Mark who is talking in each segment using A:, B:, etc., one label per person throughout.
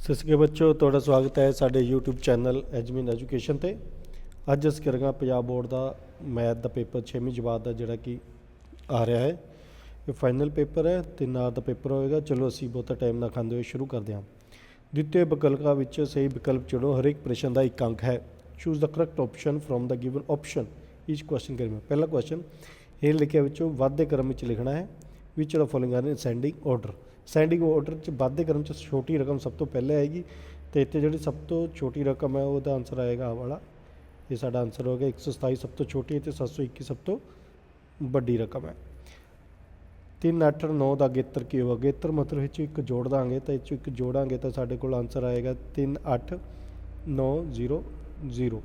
A: ਸਤਿ ਸ਼੍ਰੀ ਅਕਾਲ ਬੱਚੋ, ਤੁਹਾਡਾ ਸਵਾਗਤ ਹੈ ਸਾਡੇ YouTube ਚੈਨਲ ਐਜਮੀਨ ਐਜੂਕੇਸ਼ਨ ਤੇ। ਅੱਜ ਅਸੀਂ ਕਰਾਂਗੇ ਪੰਜਾਬ ਬੋਰਡ ਦਾ ਮੈਥ ਦਾ ਪੇਪਰ 6ਵੀਂ ਜਮਾਤ ਦਾ ਜਿਹੜਾ ਕਿ ਆ ਰਿਹਾ ਹੈ। ਇਹ ਫਾਈਨਲ ਪੇਪਰ ਹੈ ਤੇ ਨਾਲ ਦਾ ਪੇਪਰ ਹੋਏਗਾ। ਚਲੋ ਅਸੀਂ ਬਹੁਤਾ ਟਾਈਮ ਨਾ ਖਾਂਦੇ ਹੋਏ ਸ਼ੁਰੂ ਕਰਦੇ ਹਾਂ। ਦਿੱਤੇ ਵਿਕਲਪਾਂ ਵਿੱਚ ਸਹੀ ਵਿਕਲਪ ਚੁਣੋ। ਹਰ ਇੱਕ ਪ੍ਰਸ਼ਨ ਦਾ ਇੱਕ ਅੰਕ ਹੈ। Choose the correct option from the given option each question ਕਰੀਏ ਪਹਿਲਾ ਕੁਐਸਚਨ ਇਹ ਲਿਖਿਆ ਵਿੱਚੋਂ ਵਾਧੇ ਕ੍ਰਮ ਵਿੱਚ ਲਿਖਣਾ ਹੈ। ਵਿਚ the following ascending order ascending order ਚ ਵਾਧੇ ਕਰਨ ਚ ਛੋਟੀ ਰਕਮ ਸਭ ਤੋਂ ਪਹਿਲੇ ਆਏਗੀ ਤੇ ਇੱਥੇ ਜਿਹੜੀ ਸਭ ਤੋਂ ਛੋਟੀ ਰਕਮ ਹੈ ਉਹਦਾ ਆਨਸਰ ਆਏਗਾ ਆ ਵਾਲਾ। ਇਹ ਸਾਡਾ ਆਨਸਰ ਹੋ ਗਿਆ 127 ਸਭ ਤੋਂ ਛੋਟੀ ਹੈ ਤੇ 721 ਸਭ ਤੋਂ ਵੱਡੀ ਰਕਮ ਹੈ। 3 8 9 ਦਾ ਅਗੇਤਰ ਕੀ ਹੋਗਾ ਅਗੇਤਰ ਮਤਲਬ ਇਹ 'ਚ ਇੱਕ ਜੋੜ ਦਾਂਗੇ ਤਾਂ ਇਹ 'ਚ ਇੱਕ ਜੋੜਾਂਗੇ ਤਾਂ ਸਾਡੇ ਕੋਲ ਆਨਸਰ ਆਏਗਾ 3 8 9 0 0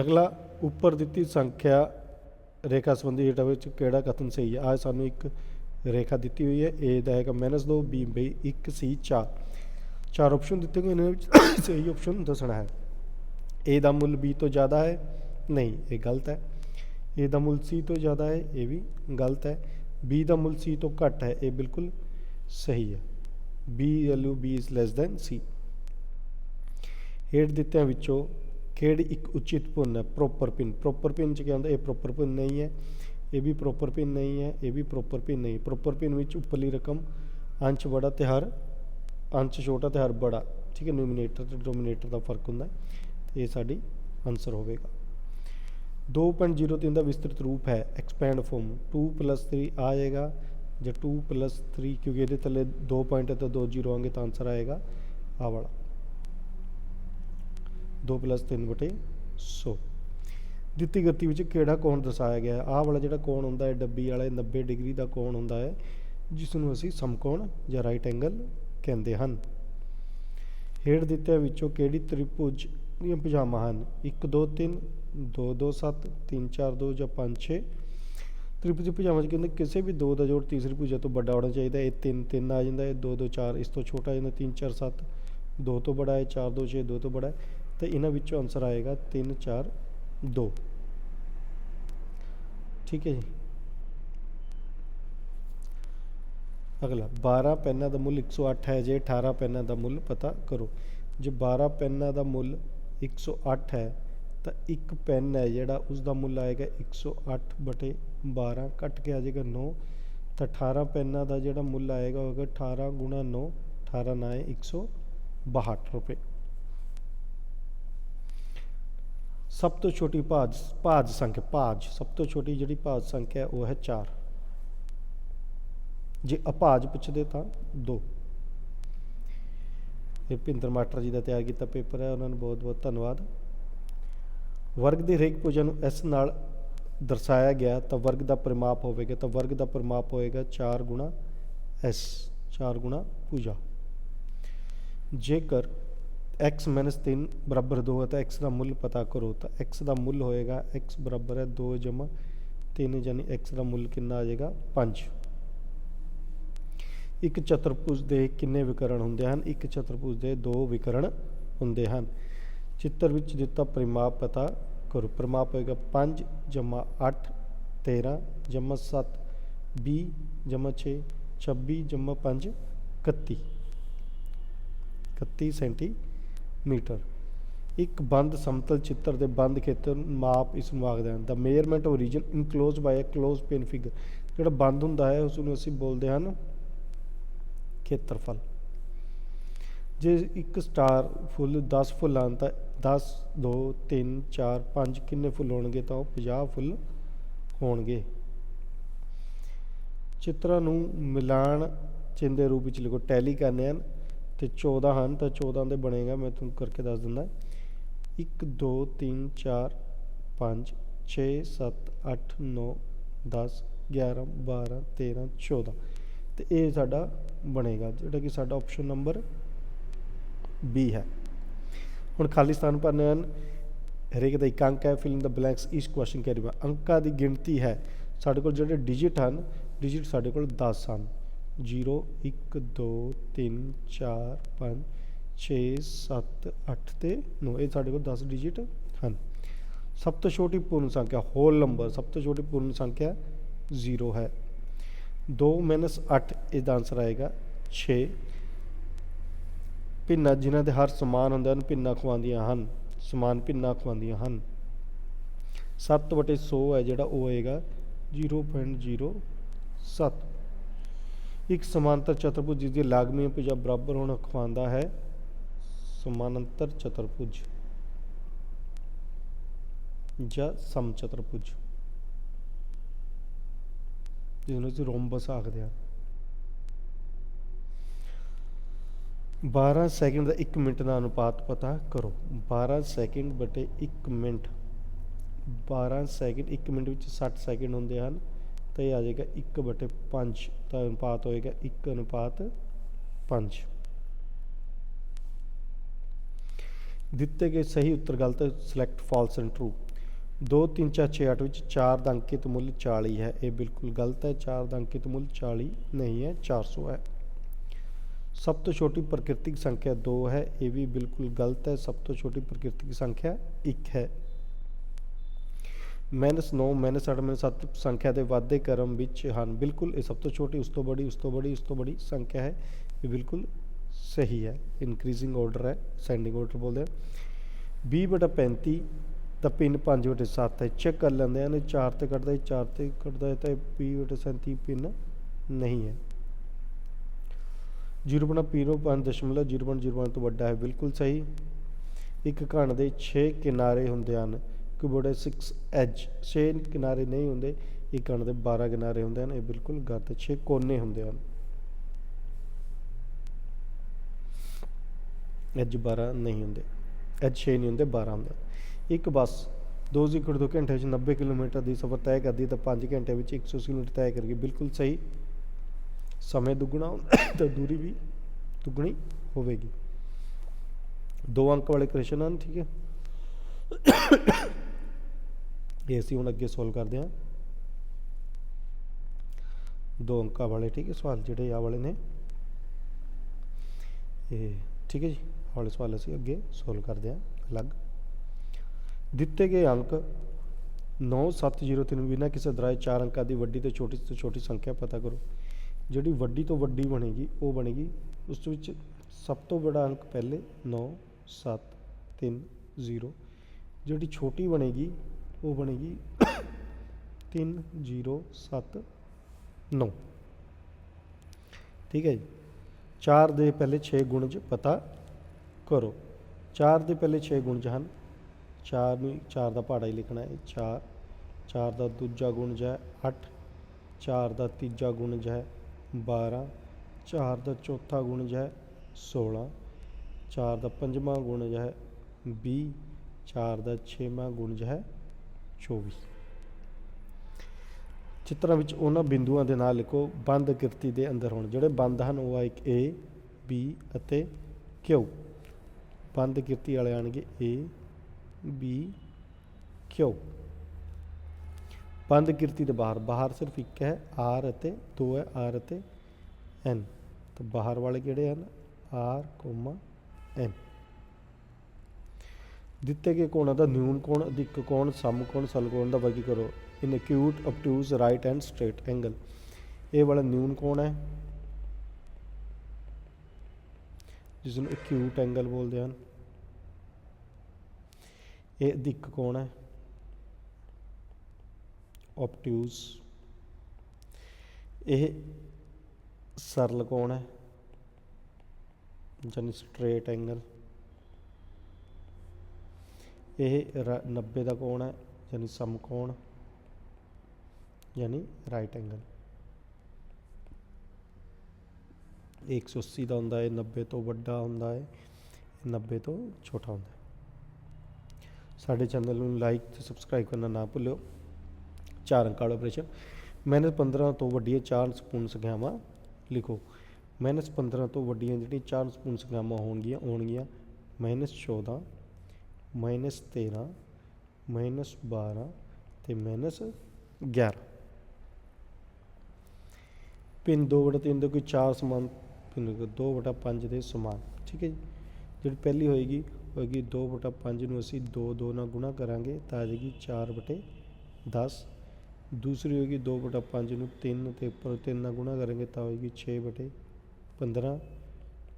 A: ਅਗਲਾ ਉੱਪਰ ਦਿੱਤੀ ਸੰਖਿਆ ਰੇਖਾ ਸੰਬੰਧੀ ਡੇਟਾ ਵਿੱਚ ਕਿਹੜਾ ਕਥਨ ਸਹੀ ਹੈ? ਆ ਸਾਨੂੰ ਇੱਕ ਰੇਖਾ ਦਿੱਤੀ ਹੋਈ ਹੈ, a ਦਾ ਹੈਗਾ -2 b ਬਈ 1 c 4 ਚਾਰ ਆਪਸ਼ਨ ਦਿੱਤੇ ਗਏ ਇਹਨਾਂ ਵਿੱਚ ਸਹੀ ਆਪਸ਼ਨ ਦੱਸਣਾ ਹੈ। A ਦਾ ਮੁੱਲ b ਤੋਂ ਜ਼ਿਆਦਾ ਹੈ, ਨਹੀਂ, ਇਹ ਗਲਤ ਹੈ। A ਦਾ ਮੁੱਲ c ਤੋਂ ਜ਼ਿਆਦਾ ਹੈ, ਇਹ ਵੀ ਗਲਤ ਹੈ। B ਦਾ ਮੁੱਲ c ਤੋਂ ਘੱਟ ਹੈ, ਇਹ ਬਿਲਕੁਲ ਸਹੀ ਹੈ। B value b is less than c ਹੇਠ ਦਿੱਤਿਆਂ ਵਿੱਚੋਂ ਕਿਹੜੀ ਇੱਕ ਉਚਿਤ ਪੁੰਨ ਹੈ ਪ੍ਰੋਪਰ ਪਿੰਨ ਪ੍ਰੋਪਰ ਪਿੰਨ ਚ ਕੀ ਹੁੰਦਾ? ਇਹ ਪ੍ਰੋਪਰ ਪਿਨ ਨਹੀਂ ਹੈ। ਇਹ ਵੀ ਪ੍ਰੋਪਰ ਪਿਨ ਨਹੀਂ ਹੈ, ਇਹ ਵੀ ਪ੍ਰੋਪਰ ਪਿਨ ਨਹੀਂ। ਪ੍ਰੋਪਰ ਪਿਨ ਵਿੱਚ ਉੱਪਰਲੀ ਰਕਮ ਅੰਸ਼ ਬੜਾ ਤੇ ਹਰ, ਅੰਸ਼ ਛੋਟਾ ਤੇ ਹਰ ਬੜਾ, ਠੀਕ ਹੈ ਨੂਮੀਨੇਟਰ ਤੇ ਡੋਮੀਨੇਟਰ ਦਾ ਫ਼ਰਕ ਹੁੰਦਾ ਹੈ। ਇਹ ਸਾਡੀ ਆਨਸਰ ਹੋਵੇਗਾ। 2.03 ਦਾ ਵਿਸਤ੍ਰਿਤ ਰੂਪ ਹੈ ਐਕਸਪੈਂਡ ਫਾਰਮ 2 3 ਆ ਜਾਏਗਾ, ਜੇ 2 3 ਕਿਉਂਕਿ ਇਹਦੇ ਥੱਲੇ 2 ਪੁਆਇੰਟ ਹੈ ਤਾਂ 2 ਜ਼ੀਰੋ ਆਉਣਗੇ ਤਾਂ ਆਨਸਰ ਆਏਗਾ ਆ ਵਾਲਾ। 2 3 ਬਟੇ 100 ਦਿੱਤੀ ਗਤੀ ਵਿੱਚ ਕਿਹੜਾ ਕੋਣ ਦਰਸਾਇਆ ਗਿਆ ਹੈ? ਆਹ ਵਾਲਾ ਜਿਹੜਾ ਕੋਣ ਹੁੰਦਾ ਹੈ, ਡੱਬੀ ਵਾਲਾ ਇਹ 90 ਡਿਗਰੀ ਦਾ ਕੋਣ ਹੁੰਦਾ ਹੈ ਜਿਸ ਨੂੰ ਅਸੀਂ ਸਮਕੋਣ ਜਾਂ ਰਾਈਟ ਐਂਗਲ ਕਹਿੰਦੇ ਹਨ। ਹੇਠ ਦਿੱਤਿਆਂ ਵਿੱਚੋਂ ਕਿਹੜੀ ਤ੍ਰਿਭੁਜ ਦੀਆਂ ਭੁਜਾਵਾਂ ਹਨ? 1 2 3 2 2 7 3 4 2 ਜਾਂ 5 6 ਤ੍ਰਿਭੁਜ ਦੀ ਭੁਜਾਵਾਂ 'ਚ ਕਹਿੰਦੇ ਕਿਸੇ ਵੀ ਦੋ ਦਾ ਜੋੜ ਤੀਸਰੀ ਭੁਜਾ ਤੋਂ ਵੱਡਾ ਹੋਣਾ ਚਾਹੀਦਾ ਇਹ 3 3 ਆ ਜਾਂਦਾ ਹੈ। 2 2 4 ਇਸ ਤੋਂ ਛੋਟਾ ਆ ਜਾਂਦਾ 3 4 7 2 ਤੋਂ ਬੜਾ ਹੈ। 4 2 6 2 ਤੋਂ ਬੜਾ ਹੈ। ਤੇ ਇਹਨਾਂ ਵਿੱਚੋਂ ਆਨਸਰ ਆਏਗਾ 3 4 2 ਠੀਕ ਹੈ ਜੀ। ਅਗਲਾ 12 ਪੈਨਾਂ ਦਾ ਮੁੱਲ 108 ਹੈ ਜੇ 18 ਪੈਨਾਂ ਦਾ ਮੁੱਲ ਪਤਾ ਕਰੋ। ਜੇ 12 ਪੈਨਾਂ ਦਾ ਮੁੱਲ 108 ਹੈ, ਤਾਂ ਇੱਕ ਪੈਨ ਹੈ ਜਿਹੜਾ ਉਸ ਦਾ ਮੁੱਲ ਆਏਗਾ 108 ਬਟੇ 12 ਕੱਟ ਕੇ ਆ ਜਾਏਗਾ 9 ਤਾਂ 18 ਪੈਨਾਂ ਦਾ ਜਿਹੜਾ ਮੁੱਲ ਆਏਗਾ ਹੋਗਾ 18 ਗੁਣਾ 9 18 ਨਾ 162 ਰੁਪਏ। ਸਭ ਤੋਂ ਛੋਟੀ ਭਾਜ ਭਾਜ ਸੰਖਿਆ ਭਾਜ, ਸਭ ਤੋਂ ਛੋਟੀ ਜਿਹੜੀ ਭਾਜ ਸੰਖਿਆ ਹੈ, ਉਹ ਹੈ 4 ਜੇ ਅਭਾਜ ਪੁੱਛਦੇ ਤਾਂ 2 ਇਹ ਭਿੰਦਰ ਮਾਸਟਰ ਜੀ ਦਾ ਤਿਆਰ ਕੀਤਾ ਪੇਪਰ ਹੈ, ਉਹਨਾਂ ਨੂੰ ਬਹੁਤ ਬਹੁਤ ਧੰਨਵਾਦ। ਵਰਗ ਦੀ ਰੇਖ ਪੂਜਾ ਨੂੰ ਇਸ ਨਾਲ ਦਰਸਾਇਆ ਗਿਆ, ਤਾਂ ਵਰਗ ਦਾ ਪਰਿਮਾਪ ਹੋਵੇਗਾ, ਤਾਂ ਵਰਗ ਦਾ ਪਰਿਮਾਪ ਹੋਏਗਾ 4 ਗੁਣਾ s 4 ਗੁਣਾ ਭੁਜਾ ਜੇਕਰ x 3 ਬਰਾਬਰ 2 ਹੈ ਤਾਂ x ਦਾ ਮੁੱਲ ਪਤਾ ਕਰੋ ਤਾਂ x ਦਾ ਮੁੱਲ ਹੋਏਗਾ x ਬਰਾਬਰ ਹੈ 2 ਜਮਾ 3 ਯਾਨੀ x ਦਾ ਮੁੱਲ ਕਿੰਨਾ ਆ ਜਾਏਗਾ 5 ਇੱਕ ਚਤੁਰਭੁਜ ਦੇ ਕਿੰਨੇ ਵਿਕਰਣ ਹੁੰਦੇ ਹਨ? ਇੱਕ ਚਤੁਰਭੁਜ ਦੇ ਦੋ ਵਿਕਰਣ ਹੁੰਦੇ ਹਨ। ਚਿੱਤਰ ਵਿੱਚ ਦਿੱਤਾ ਪਰਿਮਾਪ ਪਤਾ ਕਰੋ। ਪਰਿਮਾਪ ਹੋਏਗਾ 5 ਜਮਾ 8 13 ਜਮਾ 7 20 ਜਮਾ 6 26 ਜਮਾ 5 31 31 ਮੀਟਰ। ਇੱਕ ਬੰਦ ਸਮਤਲ ਚਿੱਤਰ ਦੇ ਬੰਦ ਖੇਤਰ ਨੂੰ ਮਾਪ ਇਸ ਨੂੰ ਆਖਦੇ ਹਨ। The measurement of region enclose by a close plane figure ਜਿਹੜਾ ਬੰਦ ਹੁੰਦਾ ਹੈ ਉਸ ਨੂੰ ਅਸੀਂ ਬੋਲਦੇ ਹਨ ਖੇਤਰਫਲ। ਜੇ ਇੱਕ ਸਟਾਰ ਫੁੱਲ 10 ਫੁੱਲ ਹਨ ਤਾਂ 10 2 3 4 5 ਕਿੰਨੇ ਫੁੱਲ ਹੋਣਗੇ ਤਾਂ ਉਹ 50 ਫੁੱਲ ਹੋਣਗੇ। ਚਿੱਤਰਾਂ ਨੂੰ ਮਿਲਾਣ ਚਿੰਨ੍ਹ ਦੇ ਰੂਪ ਵਿੱਚ ਲਿਖੋ। ਟੈਲੀ ਕਰਨੇ ਹਨ ਤੇ 14 ਹਨ, ਤਾਂ 14 ਦੇ ਬਣੇਗਾ, ਮੈਂ ਤੁਹਾਨੂੰ ਕਰਕੇ ਦੱਸ ਦਿੰਦਾ। 1 2 3 4 5 6 7 8 9 10 11 12 13 14 ਤੇ ਇਹ ਸਾਡਾ ਬਣੇਗਾ, ਜਿਹੜਾ ਕਿ ਸਾਡਾ ਆਪਸ਼ਨ ਨੰਬਰ ਬੀ ਹੈ। ਹੁਣ ਖਾਲੀ ਸਥਾਨ ਭਰਨੇ ਹਨ। ਹਰੇਕ ਦਾ ਇੱਕ ਅੰਕ ਹੈ ਫਿਲਿੰਗ ਦਾ ਬਲੈਂਕਸ ਇਸ ਕੁਐਸਚਨ ਕੈਰੀ ਅੰਕਾਂ ਦੀ ਗਿਣਤੀ ਹੈ, ਸਾਡੇ ਕੋਲ ਜਿਹੜੇ ਡਿਜਿਟ ਹਨ ਡਿਜਿਟ ਸਾਡੇ ਕੋਲ 10 ਹਨ। 0 1 2 3 4 5 6 7 8 ਤੇ ਨੌ। ਇਹ ਸਾਡੇ ਕੋਲ 10 ਡਿਜਿਟ ਹਨ। ਸਭ ਤੋਂ ਛੋਟੀ ਪੂਰਨ ਸੰਖਿਆ ਹੋਲ ਨੰਬਰ ਸਭ ਤੋਂ ਛੋਟੀ ਪੂਰਨ ਸੰਖਿਆ 0 ਹੈ। 2 8 ਇਹਦਾ ਆਨਸਰ ਆਏਗਾ 6 ਭਿੰਨਾਂ ਜਿਨ੍ਹਾਂ ਦੇ ਹਰ ਸਮਾਨ ਹੁੰਦਾ ਹਨ, ਭਿੰਨਾਂ ਖਵਾਉਂਦੀਆਂ ਹਨ। ਸਮਾਨ ਭਿੰਨਾ ਖਵਾਉਂਦੀਆਂ ਹਨ। 7 ਵਟੇ 100 ਹੈ ਜਿਹੜਾ ਉਹ ਹੋਏਗਾ 0.07 ਇੱਕ ਸਮਾਂਤਰ ਚਤੁਰਭੁਜ ਜਿਸ ਦੀ ਲਾਗਮੀ ਭੁਜਾ ਬਰਾਬਰ ਹੋਣਾ ਖਵਾਉਂਦਾ ਹੈ ਸਮਾਨਾਂਤਰ ਚਤੁਰਭੁਜ ਜਾਂ ਸਮ ਸਮਚਤੁਰਭੁਜ ਜਿਹਨੂੰ ਅਸੀਂ ਰੋਮਬਸ ਆਖਦੇ ਹਾਂ। 12 ਸੈਕਿੰਡ ਦਾ 1 ਮਿੰਟ ਦਾ ਅਨੁਪਾਤ ਪਤਾ ਕਰੋ। 12 ਸੈਕਿੰਡ ਬਟੇ 1 ਮਿੰਟ। 12 ਸੈਕਿੰਡ 1 ਮਿੰਟ ਵਿੱਚ 60 ਸੈਕਿੰਡ ਹੁੰਦੇ ਹਨ। ਤਾਂ ਇਹ ਆ ਜਾਏਗਾ 1 ਬਟੇ 5 ਦਾ ਅਨੁਪਾਤ ਹੋਏਗਾ 1 ਅਨੁਪਾਤ 5 ਦਿੱਤੇ ਗਏ ਸਹੀ ਉੱਤਰ ਗਲਤ ਸਿਲੈਕਟ ਫਾਲਸ ਐਂਡ ਟਰੂ 2 3 4 6 8 ਵਿੱਚ 4 ਦਾ ਅੰਕਿਤ ਮੁੱਲ 40 ਹੈ। ਇਹ ਬਿਲਕੁਲ ਗਲਤ ਹੈ। 4 ਦਾ ਅੰਕਿਤ ਮੁੱਲ 40 ਨਹੀਂ ਹੈ 400 ਹੈ। ਸਭ ਤੋਂ ਛੋਟੀ ਪ੍ਰਕਿਰਤਿਕ ਸੰਖਿਆ 2 ਹੈ। ਇਹ ਵੀ ਬਿਲਕੁਲ ਗਲਤ ਹੈ। ਸਭ ਤੋਂ ਛੋਟੀ ਪ੍ਰਕਿਰਤਿਕ ਸੰਖਿਆ 1 ਹੈ। 9 ਮਾਈਨਸ 8 ਮਾਈਨਸ 7 ਸੰਖਿਆ ਦੇ ਵਾਧੇ ਕਰਮ ਵਿੱਚ ਹਨ। ਬਿਲਕੁਲ, ਇਹ ਸਭ ਤੋਂ ਛੋਟੀ, ਉਸ ਤੋਂ ਬੜੀ, ਉਸ ਤੋਂ ਬੜੀ, ਉਸ ਤੋਂ ਬੜੀ ਸੰਖਿਆ ਹੈ। ਇਹ ਬਿਲਕੁਲ ਸਹੀ ਹੈ। ਇਨਕਰੀਜ਼ਿੰਗ ਆਰਡਰ ਹੈ ਸੈਂਡਿੰਗ ਆਰਡਰ ਬੋਲਦੇ ਆ। 20 ਬਟਾ 35 ਤਾਂ ਪਿੰਨ 5 ਬਟੇ 7 ਹੈ। ਚੈੱਕ ਕਰ ਲੈਂਦੇ ਆ ਨੇ 4 ਤੇ ਕੱਢਦਾ ਹੈ 4 ਤੇ ਕੱਢਦਾ ਹੈ, ਤਾਂ ਇਹ 20 ਬਟੇ 37 ਪਿੰਨ ਨਹੀਂ ਹੈ। 0.05 ਤੋਂ ਵੱਡਾ ਹੈ। ਬਿਲਕੁਲ ਸਹੀ। ਇੱਕ ਘਣ ਦੇ 6 ਕਿਨਾਰੇ ਹੁੰਦੇ ਹਨ। ਕਿ ਬੜੇ 6 ਐਜ 6 ਕਿਨਾਰੇ ਨਹੀਂ ਹੁੰਦੇ ਇੱਕ ਘਣ ਦੇ 12 ਕਿਨਾਰੇ ਹੁੰਦੇ ਹਨ, ਇਹ ਬਿਲਕੁਲ ਗਲਤ 6 ਕੋਨੇ ਹੁੰਦੇ ਹਨ। ਐਜ 12 ਨਹੀਂ ਹੁੰਦੇ ਐਜ 6 ਨਹੀਂ ਹੁੰਦੇ 12 ਹੁੰਦੇ ਇੱਕ ਬੱਸ 2 ਜ਼ਿਕਰ ਦੋ ਘੰਟੇ ਵਿੱਚ 90 ਕਿਲੋਮੀਟਰ ਦੀ ਸਫ਼ਰ ਤੈਅ ਕਰਦੀ ਹੈ ਤਾਂ 5 ਘੰਟੇ ਵਿੱਚ 180 ਕਿਲੋਮੀਟਰ ਤੈਅ ਕਰੇਗੀ ਬਿਲਕੁਲ ਸਹੀ ਸਮੇਂ ਦੁੱਗਣਾ ਤਾਂ ਦੂਰੀ ਵੀ ਦੁੱਗਣੀ ਹੋਵੇਗੀ। ਦੋ ਅੰਕ ਵਾਲੇ ਕ੍ਰਿਸ਼ਨ ਹਨ, ਠੀਕ ਹੈ। ਇਹ ਅਸੀਂ ਹੁਣ ਅੱਗੇ ਸੋਲਵ ਕਰਦੇ ਹਾਂ। ਦੋ ਅੰਕਾਂ ਵਾਲੇ, ਠੀਕ ਹੈ, ਸਵਾਲ ਜਿਹੜੇ ਆ ਵਾਲੇ ਨੇ। ਇਹ ਠੀਕ ਹੈ ਜੀ ਆਹ ਵਾਲੇ ਸਵਾਲ ਅਸੀਂ ਅੱਗੇ ਸੋਲਵ ਕਰਦੇ ਹਾਂ, ਅਲੱਗ। ਦਿੱਤੇ ਗਏ ਅੰਕ 9703 ਬਿਨਾਂ ਕਿਸੇ ਦਰਾਏ ਚਾਰ ਅੰਕਾਂ ਦੀ ਵੱਡੀ ਤੋਂ ਛੋਟੀ ਤੋਂ ਛੋਟੀ ਸੰਖਿਆ ਪਤਾ ਕਰੋ। ਜਿਹੜੀ ਵੱਡੀ ਤੋਂ ਵੱਡੀ ਬਣੇਗੀ, ਉਹ ਬਣੇਗੀ। ਉਸ ਵਿੱਚ ਸਭ ਤੋਂ ਵੱਡਾ ਅੰਕ ਪਹਿਲੇ 9 7 3 0 ਜਿਹੜੀ ਛੋਟੀ ਬਣੇਗੀ ਉਹ ਬਣੇਗੀ 3 0 7 9 ਠੀਕ ਹੈ ਜੀ। 4 ਦੇ ਪਹਿਲੇ 6 ਗੁਣਜ ਪਤਾ ਕਰੋ। 4 ਦੇ ਪਹਿਲੇ 6 ਗੁਣਜ ਹਨ। 4 ਨੂੰ 4 ਦਾ ਪਹਾੜਾ ਹੀ ਲਿਖਣਾ ਹੈ। 4 4 ਦਾ ਦੂਜਾ ਗੁਣਜ ਹੈ 8 4 ਦਾ ਤੀਜਾ ਗੁਣਜ ਹੈ 12 4 ਦਾ ਚੌਥਾ ਗੁਣਜ ਹੈ 16 4 ਦਾ ਪੰਜਵਾਂ ਗੁਣਜ ਹੈ 20 4 ਦਾ ਛੇਵਾਂ ਗੁਣਜ ਹੈ 24 ਚਿੱਤਰਾਂ ਵਿੱਚ ਉਹਨਾਂ ਬਿੰਦੂਆਂ ਦੇ ਨਾਲ ਲਿਖੋ ਬੰਦ ਕਿਰਤੀ ਦੇ ਅੰਦਰ ਹੋਣ। ਜਿਹੜੇ ਬੰਦ ਹਨ ਉਹ ਆ ਇੱਕ A B ਅਤੇ Q ਬੰਦ ਕਿਰਤੀ ਵਾਲੇ ਆਣਗੇ A B Q ਬੰਦ ਕਿਰਤੀ ਦੇ ਬਾਹਰ। ਬਾਹਰ ਸਿਰਫ ਇੱਕ ਹੈ R ਅਤੇ ਦੋ ਹੈ R ਅਤੇ N ਤਾਂ ਬਾਹਰ ਵਾਲੇ ਕਿਹੜੇ ਹਨ? R, N ਦਿੱਤੇ ਗਏ ਕੋਣਾਂ ਦਾ ਨਿਊਨ ਕੋਣ ਅਧਿਕ ਕੋਣ, ਸਮ ਕੋਣ ਦਾ ਵਰਗੀ ਕਰੋ in acute obtuse right and straight angle ਇਹ ਵਾਲਾ ਨਿਊਨ ਕੋਣ ਹੈ। ਜਿਸ ਨੂੰ ਅਕਿਊਟ ਐਂਗਲ ਬੋਲਦੇ ਹਨ। ਇਹ ਅਧਿਕ ਕੋਣ ਹੈ। obtuse ਇਹ ਸਰਲ ਕੋਣ ਹੈ। ਜਾਨੀ ਸਟ੍ਰੇਟ ਐਂਗਲ ਇਹ ਰ- 90 ਦਾ ਕੋਣ ਹੈ, ਯਾਨੀ ਸਮਕੋਣ ਯਾਨੀ ਰਾਈਟ ਐਂਗਲ 180 ਦਾ ਹੁੰਦਾ ਹੈ 90 ਤੋਂ ਵੱਡਾ ਹੁੰਦਾ ਹੈ 90 ਤੋਂ ਛੋਟਾ ਹੁੰਦਾ ਹੈ। ਸਾਡੇ ਚੈਨਲ ਨੂੰ ਲਾਈਕ ਤੇ ਸਬਸਕ੍ਰਾਈਬ ਕਰਨਾ ਨਾ ਭੁੱਲਿਓ। ਚਾਰ ਅੰਕਾਂ ਵਾਲਾ ਆਪਰੇਸ਼ਨ ਮਾਈਨਸ 15 ਤੋਂ ਵੱਡੀਆਂ ਚਾਰ ਸੰਪੂਰਨ ਸੰਖਿਆਵਾਂ ਲਿਖੋ। ਮਾਈਨਸ 15 ਤੋਂ ਵੱਡੀਆਂ ਜਿਹੜੀਆਂ ਚਾਰ ਸੰਪੂਰਨ ਸੰਖਿਆਵਾਂ ਹੋਣਗੀਆਂ ਹੋਣਗੀਆਂ ਮਾਈਨਸ 14 ਮਾਈਨਸ 13 ਮਾਈਨਸ 12 ਤੇ ਮਾਈਨਸ 11 ਪਿੰਨ 2 ਵਟਾ 3 ਦੇ ਕੋਈ ਚਾਰ ਸਮਾਨ ਪਿੰਨ 2 ਵਟਾ 5 ਦੇ ਸਮਾਨ ਠੀਕ ਹੈ ਜੀ ਜਿਹੜੀ ਪਹਿਲੀ ਹੋਏਗੀ ਹੋਏਗੀ 2 ਵਟਾ 5 ਨੂੰ ਅਸੀਂ 2 2 ਨਾਲ ਗੁਣਾ ਕਰਾਂਗੇ ਤਾਂ ਆ ਜਾਏਗੀ 4 ਵਟੇ 10 ਦੂਸਰੀ ਹੋਏਗੀ 2 ਬਟਾ 5 ਨੂੰ 3 ਤੇ ਉੱਪਰ 3 ਨਾਲ ਗੁਣਾ ਕਰਾਂਗੇ ਤਾਂ ਹੋਏਗੀ 6 ਬਟੇ 15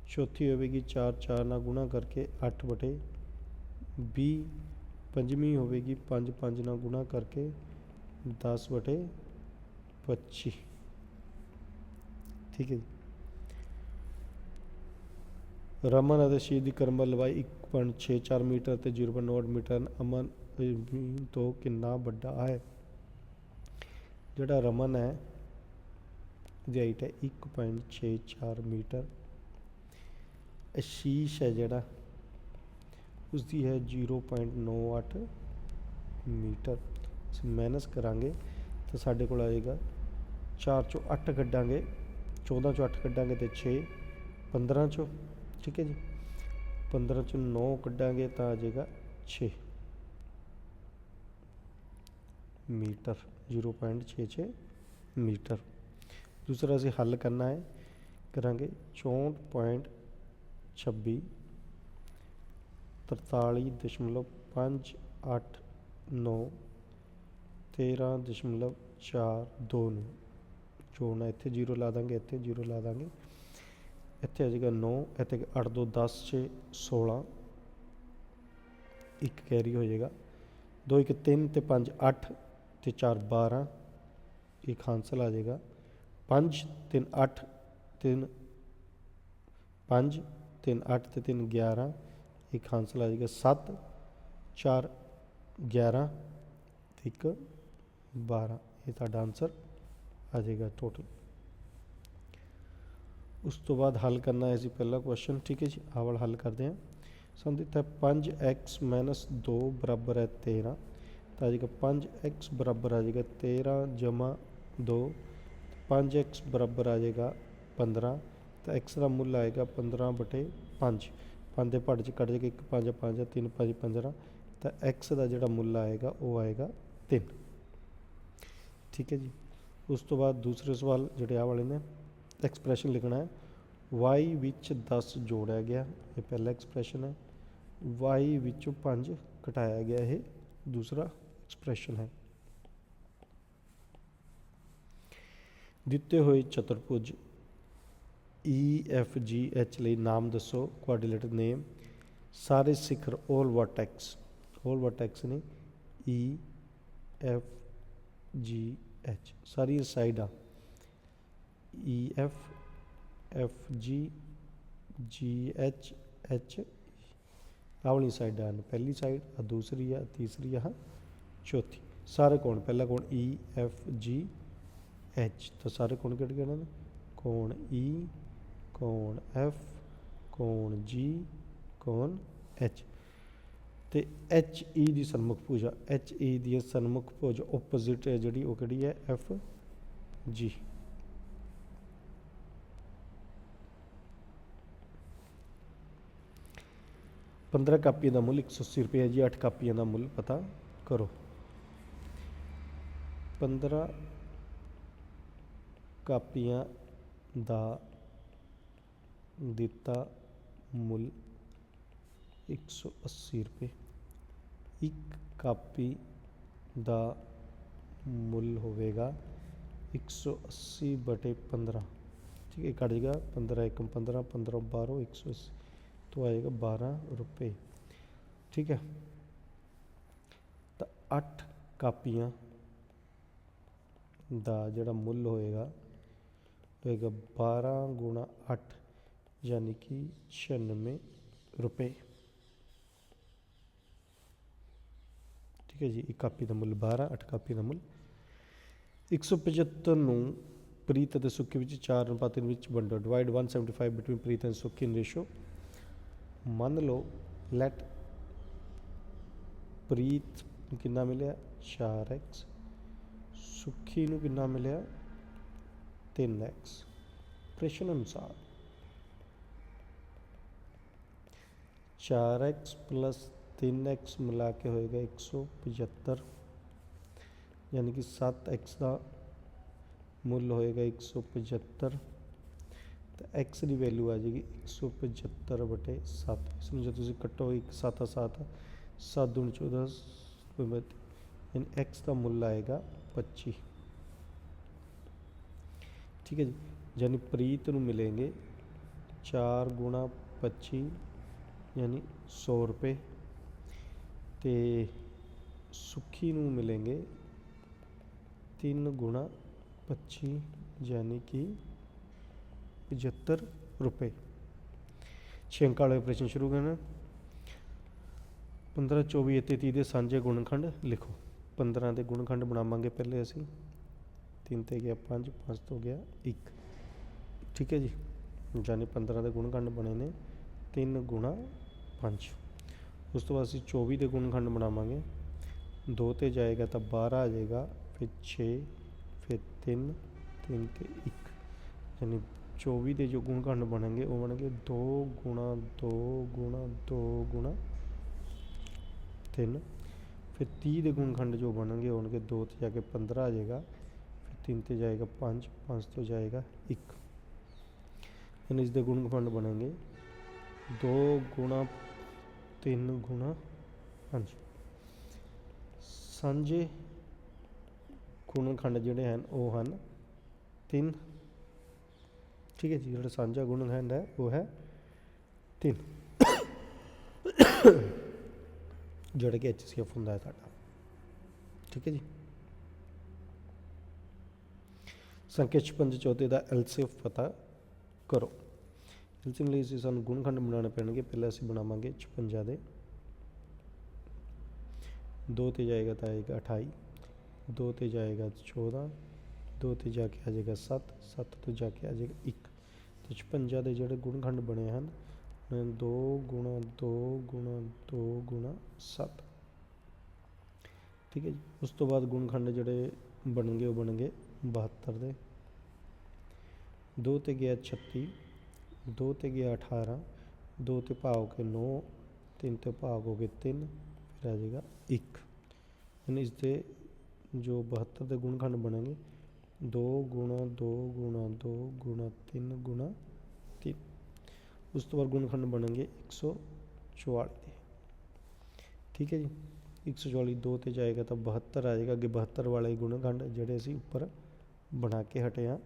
A: ਚੌਥੀ ਹੋਵੇਗੀ 4 4 ਨਾਲ ਗੁਣਾ ਕਰਕੇ 8 ਬਟੇ 20 ਪੰਜਵੀਂ ਹੋਵੇਗੀ 5 5 ਨਾਲ ਗੁਣਾ ਕਰਕੇ 10 ਬਟੇ 25 ਠੀਕ ਹੈ ਜੀ। ਰਮਨ ਅਤੇ ਸ਼ੀਰ ਦੀ ਕਰਮਲ ਲੰਬਾਈ 1.64 ਮੀਟਰ ਤੇ 0.9 ਮੀਟਰ। ਅਮਨ ਤੋਂ ਕਿੰਨਾ ਵੱਡਾ ਹੈ? ਜਿਹੜਾ ਰਮਨ ਹੈ ਦੀ ਹਾਈਟ ਹੈ 1.64 ਮੀਟਰ। ਅਸ਼ੀਸ਼ ਹੈ ਜਿਹੜਾ। ਉਸ ਦੀ ਹੈ 0.98 ਮੀਟਰ ਅਸੀਂ ਮਾਈਨਸ ਕਰਾਂਗੇ ਤਾਂ ਸਾਡੇ ਕੋਲ ਆਏਗਾ 4 ਚੋਂ 8 ਕੱਢਾਂਗੇ 14 ਚੋਂ 8 ਕੱਢਾਂਗੇ ਤੇ 6 15 ਚੋਂ ਠੀਕ ਹੈ ਜੀ 15 ਚੋਂ 9 ਕੱਢਾਂਗੇ ਤਾਂ ਆ ਜਾਏਗਾ 6 ਮੀਟਰ 0.66 ਮੀਟਰ ਦੂਸਰਾ ਅਸੀਂ ਹੱਲ ਕਰਨਾ ਹੈ ਤਰਤਾਲੀ ਦਸ਼ਮਲਵ ਪੰਜ ਅੱਠ ਨੌ ਤੇਰ੍ਹਾਂ ਦਸ਼ਮਲਵ ਚਾਰ ਦੋ ਨੂੰ ਜੋੜਨਾ ਇੱਥੇ ਜ਼ੀਰੋ ਲਾ ਦਾਂਗੇ, ਇੱਥੇ ਜ਼ੀਰੋ ਲਾ ਦਾਂਗੇ। ਇੱਥੇ ਆ ਜਾਏਗਾ 9 ਇੱਥੇ 8 2 10 6 16 ਇੱਕ ਕੈਰੀ ਹੋ ਜਾਏਗਾ। 2 1 3 ਤੇ 5 8 ਤੇ 4 12 ਇੱਕ ਹਾਂਸਲ ਆ ਜਾਏਗਾ। 5 3 8 3 5 3 8 ਤੇ 3 11 ਇੱਕ ਹਾਂਸਲ ਆ ਜਾਏਗਾ। 7 4 11 ਤੇ ਇੱਕ 12 ਇਹ ਤੁਹਾਡਾ ਆਨਸਰ ਆ ਜਾਏਗਾ ਟੋਟਲ ਉਸ ਤੋਂ ਬਾਅਦ ਹੱਲ ਕਰਨਾ ਹੈ ਜੀ ਪਹਿਲਾ ਕੁਐਸਚਨ ਠੀਕ ਹੈ ਜੀ? ਆਹ ਵਾਲਾ ਹੱਲ ਕਰਦੇ ਹਾਂ। ਸਾਨੂੰ ਦਿੱਤਾ 5x 2 ਬਰਾਬਰ ਹੈ 13 ਤਾਂ ਆ ਜਾਏਗਾ 5x ਬਰਾਬਰ ਆ ਜਾਏਗਾ 13 ਜਮਾ 2 5x ਬਰਾਬਰ ਆ ਜਾਏਗਾ 15 ਤਾਂ x ਦਾ ਮੁੱਲ ਆਏਗਾ 15 ਬਟੇ 5 5 ਦੇ ਪੜ ਚ ਕੱਢ ਜਾਏਗਾ 1 5 5 3 5 15 ਤਾਂ x ਦਾ ਜਿਹੜਾ ਮੁੱਲ ਆਏਗਾ, ਉਹ ਆਏਗਾ 3 ਠੀਕ ਹੈ ਜੀ? ਉਸ ਤੋਂ ਬਾਅਦ ਦੂਸਰੇ ਸਵਾਲ ਜਿਹੜੇ ਆ ਵਾਲੇ ਨੇ ਐਕਸਪ੍ਰੈਸ਼ਨ ਲਿਖਣਾ ਹੈ। Y ਵਿੱਚ 10 ਜੋੜਿਆ ਗਿਆ, ਇਹ ਪਹਿਲਾ ਐਕਸਪ੍ਰੈਸ਼ਨ ਹੈ। Y ਵਿੱਚੋਂ 5 ਘਟਾਇਆ ਗਿਆ, ਇਹ ਦੂਸਰਾ ਐਕਸਪ੍ਰੈਸ਼ਨ ਹੈ। ਦਿੱਤੇ ਹੋਏ ਚਤੁਰਭੁਜ ਈ F ਜੀ H ਲਈ ਨਾਮ ਦੱਸੋ ਕੁਆਡਰੀਲੇਟਰ ਨੇਮ ਸਾਰੇ ਸਿਖਰ, all vertex all vertex ਨੇ ਈ F ਜੀ H, ਸਾਰੀਆਂ ਸਾਈਡਾਂ ਈ F F ਜੀ ਜੀ H H ਆਹ ਵਾਲੀ ਸਾਈਡਾਂ ਹਨ ਪਹਿਲੀ ਸਾਈਡ ਆ ਦੂਸਰੀ ਆ ਤੀਸਰੀ ਆ ਚੌਥੀ। ਸਾਰੇ ਕੋਣ, ਪਹਿਲਾ ਕੋਣ ਈ F ਜੀ H, ਤਾਂ ਸਾਰੇ ਕੋਣ ਕਿਹੜੇ ਕਿਹੜੇ ਨੇ? ਕੋਣ ਈ ਕੌਣ F ਕੌਣ ਜੀ, ਕੌਣ H ਤੇ ਐਚ ਈ ਦੀ ਸਨਮੁਖ ਭੁਜਾ ਐਚ ਈ ਦੀ ਸਨਮੁਖ ਭੁਜ ਆਪੋਜ਼ਿਟ ਹੈ ਜਿਹੜੀ, ਉਹ ਕਿਹੜੀ ਹੈ? ਐਫ ਜੀ। ਪੰਦਰਾਂ ਕਾਪੀਆਂ ਦਾ ਮੁੱਲ 180 ਰੁਪਏ ਹੈ ਜੀ 8 ਕਾਪੀਆਂ ਦਾ ਮੁੱਲ, ਪਤਾ ਕਰੋ। 15 ਕਾਪੀਆਂ ਦਾ ਦਿੱਤਾ ਮੁੱਲ ਇੱਕ ਸੌ ਅੱਸੀ ਰੁਪਏ। ਇੱਕ ਕਾਪੀ ਦਾ ਮੁੱਲ ਹੋਵੇਗਾ 180 ਬਟੇ 15 ਠੀਕ ਹੈ ਕੱਟ ਜਾਏਗਾ 15 1 15 15 12 180 ਤੋਂ ਆ ਆਏਗਾ 12 ਰੁਪਏ। ਠੀਕ ਹੈ। ਤਾਂ ਅੱਠ ਕਾਪੀਆਂ ਦਾ ਜਿਹੜਾ ਮੁੱਲ ਹੋਏਗਾ ਹੋਏਗਾ 12 8 ਯਾਨੀ ਕਿ 96 ਰੁਪਏ। ਠੀਕ ਹੈ ਜੀ, ਇੱਕ ਕਾਪੀ ਦਾ ਮੁੱਲ 12 8 ਕਾਪੀ ਦਾ ਮੁੱਲ। 175 ਨੂੰ ਪ੍ਰੀਤ ਅਤੇ ਸੁੱਖੀ ਵਿੱਚ 4 ਅਨੁਪਾਤ ਵਿੱਚ ਵੰਡੋ divide 175 between Preet and Sukhi in ratio ਮੰਨ ਲਓ ਲੈਟ ਪ੍ਰੀਤ ਨੂੰ ਕਿੰਨਾ ਮਿਲਿਆ? 4x ਸੁੱਖੀ ਨੂੰ ਕਿੰਨਾ ਮਿਲਿਆ? 3x ਪ੍ਰਸ਼ਨ ਅਨੁਸਾਰ 4x 3x ਮਿਲਾ ਕੇ ਹੋਏਗਾ 175 ਯਾਨੀ ਕਿ 7x ਦਾ ਮੁੱਲ ਹੋਏਗਾ 175 ਤਾਂ x ਦੀ ਵੈਲਿਊ ਆ ਜਾਏਗੀ 175 ਬਟੇ 7 ਇਸ ਨੂੰ ਜੇ ਤੁਸੀਂ ਕੱਟੋ 1 7 7 7 ਦੁਣ 14 ਯਾਨੀ x ਦਾ ਮੁੱਲ ਆਏਗਾ 25 ਠੀਕ ਹੈ ਜੀ? ਯਾਨੀ ਪ੍ਰੀਤ ਨੂੰ ਮਿਲेंगे 4 ਗੁਣਾ 25 ਯਾਨੀ 100 ਰੁਪਏ। ਤੇ ਸੁੱਖੀ ਨੂੰ ਮਿਲेंगे 3 ਗੁਣਾ 25 ਯਾਨੀ ਕਿ 75 ਰੁਪਏ। ਛੇ ਵਾਲੇ ਆਪਰੇਸ਼ਨ ਸ਼ੁਰੂ ਕਰਨਾ। 15 24 ਅਤੇ 30 ਦੇ ਸਾਂਝੇ ਗੁਣਖੰਡ ਲਿਖੋ। 15 ਦੇ ਗੁਣਖੰਡ ਬਣਾਵਾਂਗੇ ਪਹਿਲੇ ਅਸੀਂ। 3 ਤੇ ਗਿਆ 5 5 ਤੋਂ ਗਿਆ 1 ਠੀਕ ਹੈ ਜੀ? ਯਾਨੀ 15 ਦੇ ਗੁਣਖੰਡ ਬਣੇ ਨੇ। 3 ਗੁਣਾ 5 ਉਸ ਤੋਂ ਬਾਅਦ ਅਸੀਂ 24 ਦੇ ਗੁਣਨਖੰਡ ਬਣਾਵਾਂਗੇ। 2 ਤੇ ਜਾਏਗਾ ਤਾਂ 12 ਆ ਜਾਏਗਾ, ਫਿਰ 6 ਫਿਰ 3 3 ਤੇ 1 ਯਾਨੀ 24 ਦੇ ਜੋ ਗੁਣਨਖੰਡ ਬਣਨਗੇ, ਉਹ ਬਣਨਗੇ 2 ਗੁਣਾ 2 ਗੁਣਾ 2 ਗੁਣਾ 3 ਫਿਰ 30 ਦੇ ਗੁਣਨਖੰਡ ਜੋ ਬਣਨਗੇ, ਉਹ ਹੋਣਗੇ 2 ਤੇ ਜਾ ਕੇ 15 ਆ ਜਾਏਗਾ, ਫਿਰ 3 ਤੇ ਜਾਏਗਾ 5 5 ਤੋਂ ਜਾਏਗਾ 1 ਯਾਨੀ ਇਸ ਦੇ ਗੁਣਨਖੰਡ ਬਣਨਗੇ। 2 ਗੁਣਾ 3 ਗੁਣਾ 5 ਸਾਂਝੇ ਗੁਣਨਖੰਡ ਜਿਹੜੇ ਹਨ, ਉਹ ਹਨ 3 ਠੀਕ ਹੈ ਜੀ, ਜਿਹੜਾ ਸਾਂਝਾ ਗੁਣਨਖੰਡ ਹੈ, ਉਹ ਹੈ 3 ਜਿਹੜਾ ਕਿ HCF ਹੁੰਦਾ ਹੈ ਸਾਡਾ। ਠੀਕ ਹੈ ਜੀ। ਸੰਖਿਆ 56 ਚੌਥੇ ਦਾ LCF ਪਤਾ ਕਰੋ। LCM ਲਈ ਅਸੀਂ ਸਾਨੂੰ ਗੁਣਖੰਡ ਬਣਾਉਣੇ ਪੈਣਗੇ, ਪਹਿਲਾਂ ਅਸੀਂ ਬਣਾਵਾਂਗੇ 56 ਦੇ। 2 ਤੇ ਜਾਏਗਾ ਤਾਂ ਆਏਗਾ 28 2 ਤੇ ਜਾਏਗਾ 14 2 ਤੇ ਜਾ ਕੇ ਆ ਜਾਏਗਾ 7 7 ਤੋਂ ਜਾ ਕੇ ਆ ਜਾਏਗਾ 1 ਤੇ 56 ਦੇ ਜਿਹੜੇ ਗੁਣਖੰਡ ਬਣੇ ਹਨ 2 ਗੁਣਾ 2 ਗੁਣਾ 2 ਗੁਣਾ 7 ਠੀਕ ਹੈ ਜੀ, ਉਸ ਤੋਂ ਬਾਅਦ ਗੁਣਖੰਡ ਜਿਹੜੇ ਬਣਨਗੇ, ਉਹ ਬਣਨਗੇ 72 ਦੇ। 2 ਤੇ ਗਿਆ 36 2 ਤੇ ਗਿਆ 18 2 ਤੇ ਭਾਗ ਕੇ 9 3 ਤੇ ਭਾਗ ਹੋ ਗਏ 3 ਫਿਰ ਆ ਜਾਏਗਾ 1 ਯਾਨੀ ਇਸ ਦੇ ਜੋ 72 ਦੇ ਗੁਣਖੰਡ ਬਣਨਗੇ 2 ਗੁਣਾ 2 ਗੁਣਾ 2 ਗੁਣਾ 3 ਗੁਣਾ 3 ਉਸ ਤੋਂ ਬਾਅਦ ਗੁਣਖੰਡ ਬਣਨਗੇ 144 ਦੇ। ਠੀਕ ਹੈ ਜੀ? 144 2 ਤੇ ਜਾਏਗਾ ਤਾਂ 72 ਆ ਜਾਏਗਾ। ਅੱਗੇ 72 ਵਾਲੇ ਗੁਣਖੰਡ ਜਿਹੜੇ ਅਸੀਂ ਉੱਪਰ ਬਣਾ ਕੇ ਹਟੇ ਹਾਂ।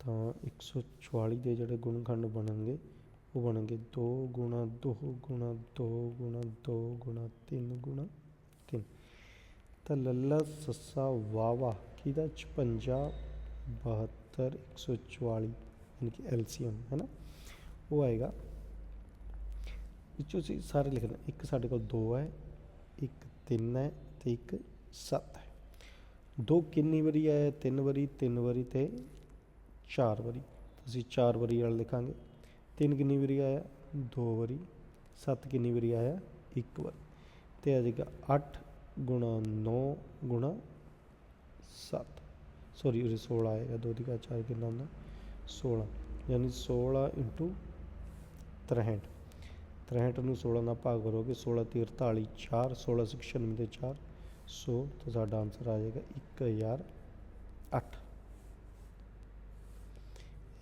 A: ਤਾਂ 144 ਦੇ ਜਿਹੜੇ ਗੁਣਨਖੰਡ ਬਣਨਗੇ, ਉਹ ਬਣਨਗੇ 2 ਗੁਣਾ 2 ਗੁਣਾ 2 ਗੁਣਾ 2 ਗੁਣਾ 3 ਗੁਣਾ 3 ਤਾਂ ਲੱਲਾ ਸੱਸਾ ਵਾਵਾ ਕਿਹਦਾ? 56 72 144 ਯਾਨੀ ਕਿ ਐਲਸੀਐਮ, ਹੈ ਨਾ? ਉਹ ਆਏਗਾ। ਵਿੱਚੋਂ ਅਸੀਂ ਸਾਰੇ ਲਿਖਣਾ ਇੱਕ ਸਾਡੇ ਕੋਲ 2 ਹੈ, ਇੱਕ 3 ਹੈ ਤੇ ਇੱਕ 7 ਹੈ। 2 ਕਿੰਨੀ ਵਾਰੀ ਆਇਆ? ਤਿੰਨ ਵਾਰੀ ਤਿੰਨ ਵਾਰੀ ਤੇ ਚਾਰ ਵਾਰੀ। ਅਸੀਂ ਚਾਰ ਵਾਰੀ ਵਾਲਾ ਲਿਖਾਂਗੇ। ਤਿੰਨ ਕਿੰਨੀ ਵਾਰੀ ਆਇਆ? ਦੋ ਵਾਰੀ। ਸੱਤ ਕਿੰਨੀ ਵਾਰੀ ਆਇਆ? ਇੱਕ ਵਾਰ। ਤੇ ਆ ਜਾਏਗਾ 8 ਗੁਣਾ 9 ਗੁਣਾ 7 ਸੌਰੀ ਉਹ 16 ਆਏਗਾ। 2 ਦੀ ਘਾਤ 4 ਕਿੰਨਾ ਹੁੰਦਾ? 16 ਯਾਨੀ 16 ਇੰਟੂ 63 63 ਨੂੰ 16 ਨਾਲ ਭਾਗ ਕਰੋਗੇ 16 ਤੇ 48 4 16 96 ਦੇ 4 100 ਤਾਂ ਸਾਡਾ ਆਨਸਰ ਆ ਜਾਏਗਾ 1008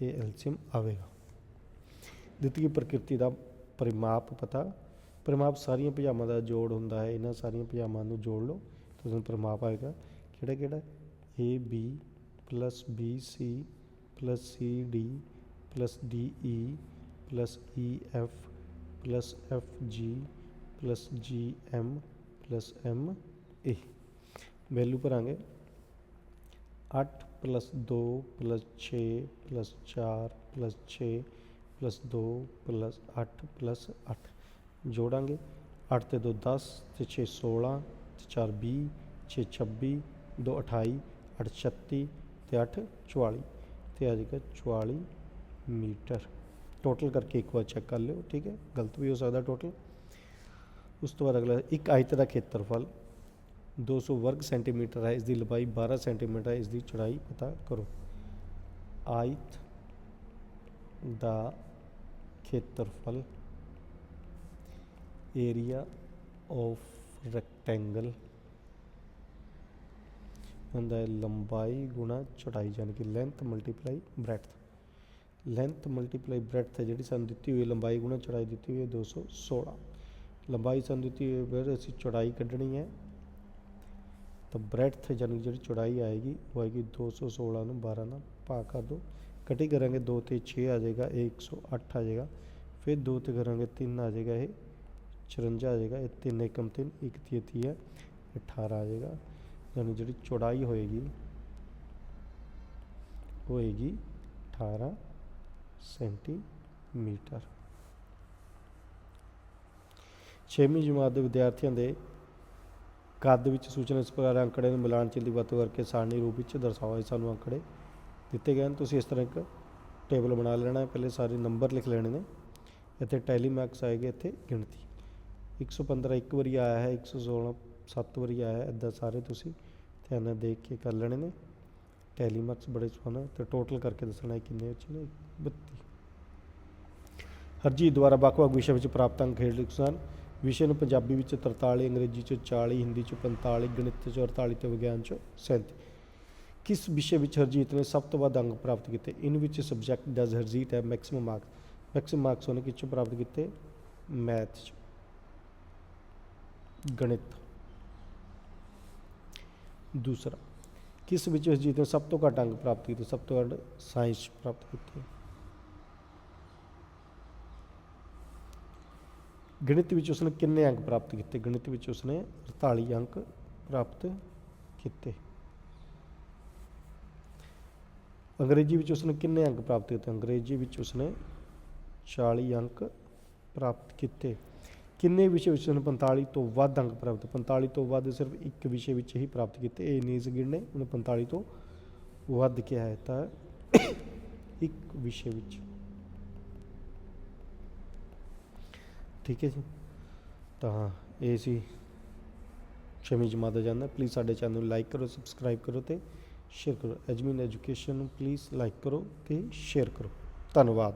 A: ਇਹ ਐਲਸੀਅਮ ਆਵੇਗਾ। ਦਿੱਤੀ ਗਈ ਪ੍ਰਕਿਰਤੀ ਦਾ ਪਰਿਮਾਪ ਪਤਾ। ਪਰਿਮਾਪ ਸਾਰੀਆਂ ਭੁਜਾਵਾਂ ਦਾ ਜੋੜ ਹੁੰਦਾ ਹੈ। ਇਹਨਾਂ ਸਾਰੀਆਂ ਭੁਜਾਵਾਂ ਨੂੰ ਜੋੜ ਲਓ ਤਾਂ ਤੁਹਾਨੂੰ ਪਰਿਮਾਪ ਆਏਗਾ। ਕਿਹੜਾ ਕਿਹੜਾ? A B plus B C plus C D plus D E plus E F plus F G plus G M plus M A value ਭਰਾਂਗੇ। 8 plus 2 plus 6 plus 4 plus 6 plus 2 plus 8 plus 8 ਜੋੜਾਂਗੇ 8 ਤੇ 2 10 ਤੇ 6 16 ਤੇ 4 20 6 26 2 28 8 36 ਤੇ 8 44 ਤੇ ਆ ਜਾਏਗਾ 44 metre total ਕਰਕੇ ਇੱਕ ਵਾਰ ਚੈੱਕ ਕਰ ਲਿਓ ਠੀਕ ਹੈ ਗਲਤ ਵੀ ਹੋ ਸਕਦਾ ਟੋਟਲ ਉਸ ਤੋਂ ਬਾਅਦ ਅਗਲਾ ਇੱਕ ਆਇਤ ਦਾ ਖੇਤਰਫਲ 200 ਵਰਗ ਸੈਂਟੀਮੀਟਰ ਹੈ ਇਸ ਦੀ ਲੰਬਾਈ 12 ਸੈਂਟੀਮੀਟਰ ਹੈ ਇਸ ਦੀ ਚੌੜਾਈ ਪਤਾ ਕਰੋ। ਆਇਤ ਦਾ ਖੇਤਰਫਲ ਏਰੀਆ ਆਫ ਰੈਕਟੈਂਗਲ ਹੁੰਦਾ ਹੈ ਲੰਬਾਈ ਗੁਣਾ ਚੌੜਾਈ ਯਾਨੀ ਕਿ length multiply breadth length multiply breadth ਹੈ ਜਿਹੜੀ ਸਾਨੂੰ ਦਿੱਤੀ ਹੋਈ ਹੈ, ਲੰਬਾਈ ਗੁਣਾ ਚੌੜਾਈ ਦਿੱਤੀ ਹੋਈ ਹੈ 216 ਲੰਬਾਈ ਸਾਨੂੰ ਦਿੱਤੀ ਹੋਈ ਹੈ, ਫਿਰ ਅਸੀਂ ਚੌੜਾਈ ਕੱਢਣੀ ਹੈ। ਤਾਂ ਬ੍ਰੈਡਥ ਯਾਨੀ ਕਿ ਜਿਹੜੀ ਚੌੜਾਈ ਆਏਗੀ, ਉਹ ਆਏਗੀ 216 ਨੂੰ 12 ਨਾਲ ਭਾਗ ਕਰ ਦਿਓ। ਕਟੀ ਕਰਾਂਗੇ 2 ਤੇ 6 ਆ ਜਾਏਗਾ, ਇਹ 108 ਆ ਜਾਏਗਾ। ਫਿਰ 2 ਤੇ ਕਰਾਂਗੇ 3 ਆ ਜਾਏਗਾ, ਇਹ 54 ਆ ਜਾਏਗਾ, ਇਹ 3 ਏਕਮ 3 1 ਤੀਹ ਤੀਹ ਹੈ 18 ਆ ਜਾਏਗਾ। ਯਾਨੀ ਜਿਹੜੀ ਚੌੜਾਈ ਹੋਏਗੀ, ਉਹ ਹੋਏਗੀ 18 ਸੈਂਟੀਮੀਟਰ। ਛੇਵੀਂ ਜਮਾਤ ਦੇ ਵਿਦਿਆਰਥੀਆਂ ਦੇ ਕੱਦ ਵਿੱਚ ਸੂਚਨਾ ਇਸ ਪ੍ਰਕਾਰ ਅੰਕੜੇ ਨੂੰ ਮਿਲਾਨ ਚਿੰਨ ਦੀ ਵਰਤੋਂ ਕਰਕੇ ਸਾਰਣੀ ਰੂਪ ਵਿੱਚ ਦਰਸਾਓ। ਇਹ ਸਾਨੂੰ ਅੰਕੜੇ ਦਿੱਤੇ ਗਏ ਹਨ। ਤੁਸੀਂ ਇਸ ਤਰ੍ਹਾਂ ਇੱਕ ਟੇਬਲ ਬਣਾ ਲੈਣਾ ਹੈ। ਪਹਿਲੇ ਸਾਰੇ ਨੰਬਰ ਲਿਖ ਲੈਣੇ ਨੇ। ਇੱਥੇ ਟੈਲੀ ਮਾਰਕਸ ਆਏਗੇ ਇੱਥੇ ਗਿਣਤੀ। 115 ਇੱਕ ਵਾਰੀ ਆਇਆ ਹੈ। 116 ਸੱਤ ਵਾਰੀ ਆਇਆ ਹੈ। ਇਦਾਂ ਸਾਰੇ ਤੁਸੀਂ ਧਿਆਨ ਨਾਲ ਦੇਖ ਕੇ ਕਰ ਲੈਣੇ ਨੇ। ਟੈਲੀ ਮਾਰਕਸ ਬੜੇ ਸੋਹਣੇ ਤੇ ਟੋਟਲ ਕਰਕੇ ਦੱਸਣਾ ਹੈ ਕਿੰਨੇ ਵਿੱਚ ਨੇ। 32 ਹਰਜੀਤ ਦੁਆਰਾ ਵੱਖ-ਵੱਖ ਵਿਸ਼ੇ ਵਿੱਚ ਪ੍ਰਾਪਤ ਅੰਕ ਖੇਡ ਲਿਖੇ ਵਿਸ਼ੇ ਨੂੰ ਪੰਜਾਬੀ ਵਿੱਚ 43 ਅੰਗਰੇਜ਼ੀ ਚ 40 ਹਿੰਦੀ ਚ 45 ਗਣਿਤ ਚ 48 ਤੇ ਵਿਗਿਆਨ ਚ 37 ਕਿਸ ਵਿਸ਼ੇ ਵਿੱਚ ਹਰਜੀਤ ਨੇ ਸਭ ਤੋਂ ਵੱਧ ਅੰਕ ਪ੍ਰਾਪਤ ਕੀਤੇ? ਇਨ ਵਿੱਚ ਸਬਜੈਕਟ ਡਸ ਹਰਜੀਤ ਹੈ ਮੈਕਸਿਮਮ ਮਾਰਕਸ ਮੈਕਸਿਮਮ ਮਾਰਕਸ ਉਹਨੇ ਕਿਸ ਚ ਪ੍ਰਾਪਤ ਕੀਤੇ? ਮੈਥ ਚ। ਗਣਿਤ। ਦੂਸਰਾ, ਕਿਸ ਵਿੱਚ ਹਰਜੀਤ ਨੇ ਸਭ ਤੋਂ ਘੱਟ ਅੰਕ ਪ੍ਰਾਪਤ ਕੀਤੇ? ਸਭ ਤੋਂ ਘੱਟ ਸਾਇੰਸ ਚ ਪ੍ਰਾਪਤ ਕੀਤੇ। ਗਣਿਤ ਵਿੱਚ ਉਸਨੇ ਕਿੰਨੇ ਅੰਕ ਪ੍ਰਾਪਤ ਕੀਤੇ? ਗਣਿਤ ਵਿੱਚ ਉਸਨੇ 48 ਅੰਕ ਪ੍ਰਾਪਤ ਕੀਤੇ। ਅੰਗਰੇਜ਼ੀ ਵਿੱਚ ਉਸਨੇ ਕਿੰਨੇ ਅੰਕ ਪ੍ਰਾਪਤ ਕੀਤੇ? ਅੰਗਰੇਜ਼ੀ ਵਿੱਚ ਉਸਨੇ 40 ਅੰਕ ਪ੍ਰਾਪਤ ਕੀਤੇ। ਕਿੰਨੇ ਵਿਸ਼ੇ ਵਿੱਚ ਉਸਨੇ 45 ਤੋਂ ਵੱਧ ਅੰਕ ਪ੍ਰਾਪਤ 45 ਤੋਂ ਵੱਧ ਸਿਰਫ ਇੱਕ ਵਿਸ਼ੇ ਵਿੱਚ ਹੀ ਪ੍ਰਾਪਤ ਕੀਤੇ। ਇਹ ਨਹੀਂ ਸੀ ਗਿਣਨੇ, ਉਹਨੇ 45 ਤੋਂ ਵੱਧ ਕਿਹਾ ਹੈ ਤਾਂ ਇੱਕ ਵਿਸ਼ੇ ਵਿੱਚ। ਠੀਕ ਹੈ ਜੀ। ਤਾਂ ਇਹ ਸੀ ਛੇਵੀਂ ਜਮਾਤ ਦਾ ਜਾਂਦਾ ਪਲੀਜ਼ ਸਾਡੇ ਚੈਨਲ ਨੂੰ ਲਾਈਕ ਕਰੋ ਸਬਸਕ੍ਰਾਈਬ ਕਰੋ ਤੇ ਸ਼ੇਅਰ ਕਰੋ। ਐਜਮਿਨ ਐਜੂਕੇਸ਼ਨ ਨੂੰ ਪਲੀਜ਼ ਲਾਈਕ ਕਰੋ ਤੇ ਸ਼ੇਅਰ ਕਰੋ। ਧੰਨਵਾਦ।